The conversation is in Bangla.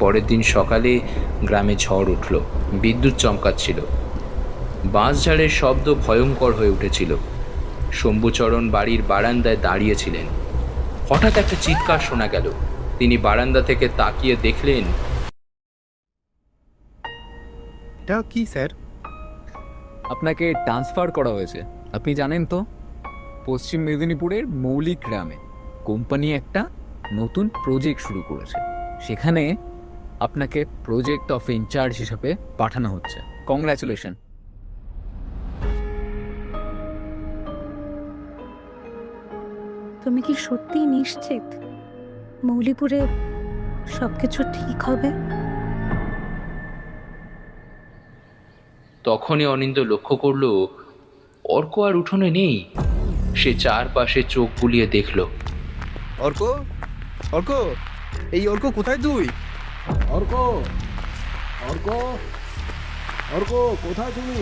পরের দিন সকালে গ্রামে ঝড় উঠল। বিদ্যুৎ চমকাচ্ছিল। বাঁশঝাড়ের শব্দ ভয়ঙ্কর হয়ে উঠেছিল। শম্ভুচরণ বাড়ির বারান্দায় দাঁড়িয়েছিলেন। হঠাৎ একটা চিৎকার শোনা গেল। তিনি বারান্দা থেকে তাকিয়ে দেখলেন এটা কি স্যার? আপনাকে ট্রান্সফার করা হয়েছে। আপনি জানেন তো পশ্চিম মেদিনীপুরের মৌলিক গ্রামে কোম্পানি একটা নতুন প্রজেক্ট শুরু করেছে। সেখানে আপনাকে প্রজেক্ট অফ ইনচার্জ হিসাবে পাঠানো হচ্ছে। কংগ্রাচুলেশন তুমি কি সত্যি নিশ্চিত মৌলিপুরে সবকিছু ঠিক হবে? তখনই অনিন্দ লক্ষ্য করল অর্ক আর উঠোনে নেই। সে চারপাশে চোখ বুলিয়ে দেখল। অর্ক? অর্ক? এই অর্ক কোথায় তুই? অর্ক অর্ক অর্ক কোথায় তুমি?